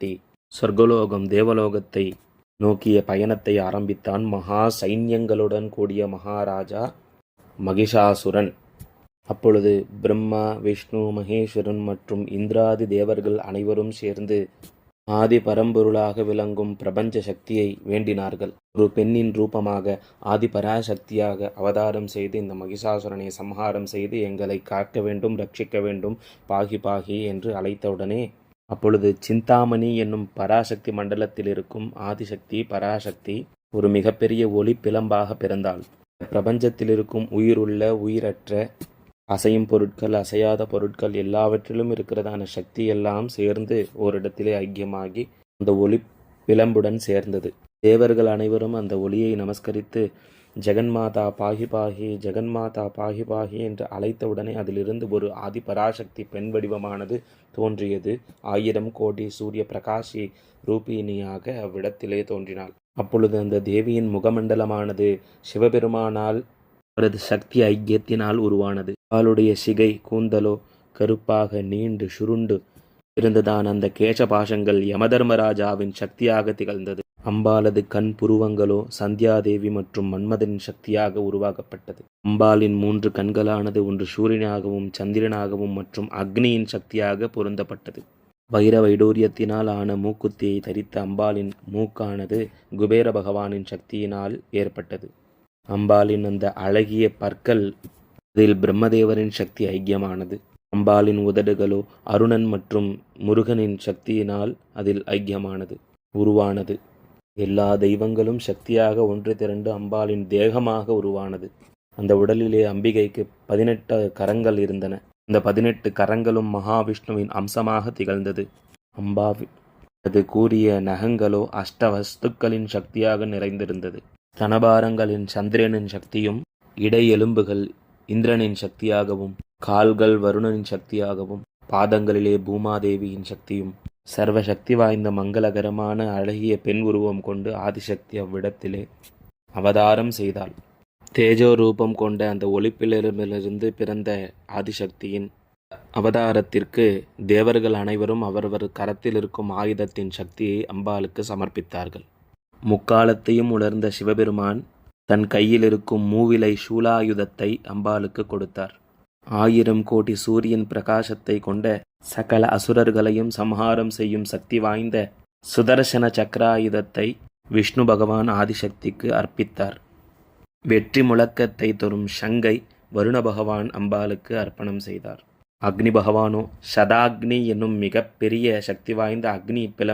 கட்டி சொர்க்கலோகம் தேவலோகத்தை நோக்கிய பயணத்தை ஆரம்பித்தான் மகா சைன்யங்களுடன் கூடிய மகாராஜா மகிஷாசுரன். அப்பொழுது பிரம்மா விஷ்ணு மகேஸ்வரன் மற்றும் இந்திராதி தேவர்கள் அனைவரும் சேர்ந்து ஆதி பரம்பொருளாக விளங்கும் பிரபஞ்ச சக்தியை வேண்டினார்கள். ஒரு பெண்ணின் ரூபமாக ஆதி பராசக்தியாக அவதாரம் செய்து இந்த மகிஷாசுரனை சம்ஹாரம் செய்து எங்களை காக்க வேண்டும் ரட்சிக்க வேண்டும் பாகி பாகி என்று அழைத்தவுடனே அப்பொழுது சிந்தாமணி என்னும் பராசக்தி மண்டலத்தில் இருக்கும் ஆதிசக்தி பராசக்தி ஒரு மிகப்பெரிய ஒளி பிளம்பாக பிறந்தாள். பிரபஞ்சத்தில் இருக்கும் உயிருள்ள உயிரற்ற அசையும் பொருட்கள் அசையாத பொருட்கள் எல்லாவற்றிலும் இருக்கிறதான சக்தி எல்லாம் சேர்ந்து ஓரிடத்திலே ஐக்கியமாகி அந்த ஒளி பிளம்புடன் சேர்ந்தது. தேவர்கள் அனைவரும் அந்த ஒளியை நமஸ்கரித்து ஜெகன்மாதா பாகி பாகி ஜெகன்மாதா பாகி பாகி என்று அழைத்தவுடனே அதிலிருந்து ஒரு ஆதி பராசக்தி பெண் வடிவமானது தோன்றியது. ஆயிரம் கோடி சூரிய பிரகாஷி ரூபிணியாக அவ்விடத்திலே தோன்றினாள். அப்பொழுது அந்த தேவியின் முகமண்டலமானது சிவபெருமானால் அவரது சக்தி ஐக்கியத்தினால் உருவானது. அவளுடைய சிகை கூந்தலோ கருப்பாக நீண்டு சுருண்டு இருந்ததான் அந்த கேசபாஷங்கள் யமதர்மராஜாவின் சக்தியாக திகழ்ந்தது. அம்பாலது கண் புருவங்களோ சந்தியாதேவி மற்றும் மன்மதனின் சக்தியாக உருவாக்கப்பட்டது. அம்பாளின் மூன்று கண்களானது ஒன்று சூரியனாகவும் சந்திரனாகவும் மற்றும் அக்னியின் சக்தியாக பொருந்தப்பட்டது. வைர வைடூரியத்தினால் ஆன மூக்குத்தியை தரித்த அம்பாளின் மூக்கானது குபேர பகவானின் சக்தியினால் ஏற்பட்டது. அம்பாளின் அந்த அழகிய பற்கள் அதில் பிரம்மதேவரின் சக்தி ஐக்கியமானது. அம்பாளின் உதடுகளோ அருணன் மற்றும் முருகனின் சக்தியினால் அதில் ஐக்கியமானது. உருவானது. எல்லா தெய்வங்களும் சக்தியாக ஒன்று திரண்டு அம்பாளின் தேகமாக உருவானது. அந்த உடலிலே அம்பிகைக்கு பதினெட்டு கரங்கள் இருந்தன. இந்த பதினெட்டு கரங்களும் மகாவிஷ்ணுவின் அம்சமாக திகழ்ந்தது. அம்பா அது கூறிய நகங்களோ அஷ்டவஸ்துக்களின் சக்தியாக நிறைந்திருந்தது. தனபாரங்களின் சந்திரனின் சக்தியும் இடை எலும்புகள் இந்திரனின் சக்தியாகவும் கால்கள் வருணனின் சக்தியாகவும் பாதங்களிலே பூமாதேவியின் சக்தியும் சர்வ சக்தி வாய்ந்த மங்களகரமான அழகிய பெண் உருவம் கொண்டு ஆதிசக்தி அவ்விடத்திலே அவதாரம் செய்தாள். தேஜோ ரூபம் கொண்ட அந்த ஒளிப்பிலிருந்து பிறந்த ஆதிசக்தியின் அவதாரத்திற்கு தேவர்கள் அனைவரும் அவரவர் கரத்தில் இருக்கும் ஆயுதத்தின் சக்தியை அம்பாளுக்கு சமர்ப்பித்தார்கள். முக்காலத்தையும் உணர்ந்த சிவபெருமான் தன் கையில் இருக்கும் மூவிலை சூலாயுதத்தை அம்பாளுக்கு கொடுத்தார். ஆயிரம் கோடி சூரியன் பிரகாசத்தை கொண்ட சகல அசுரர்களையும் சம்ஹாரம் செய்யும் சக்தி வாய்ந்த சுதர்சன சக்கராயுதத்தை விஷ்ணு பகவான் ஆதிசக்திக்கு அர்ப்பித்தார். வெற்றி முழக்கத்தை தரும் ஷங்கை வருண பகவான் அம்பாளுக்கு அர்ப்பணம் செய்தார். அக்னி பகவானோ சதாக்னி என்னும் மிகப்பெரிய சக்தி வாய்ந்த அக்னி பிள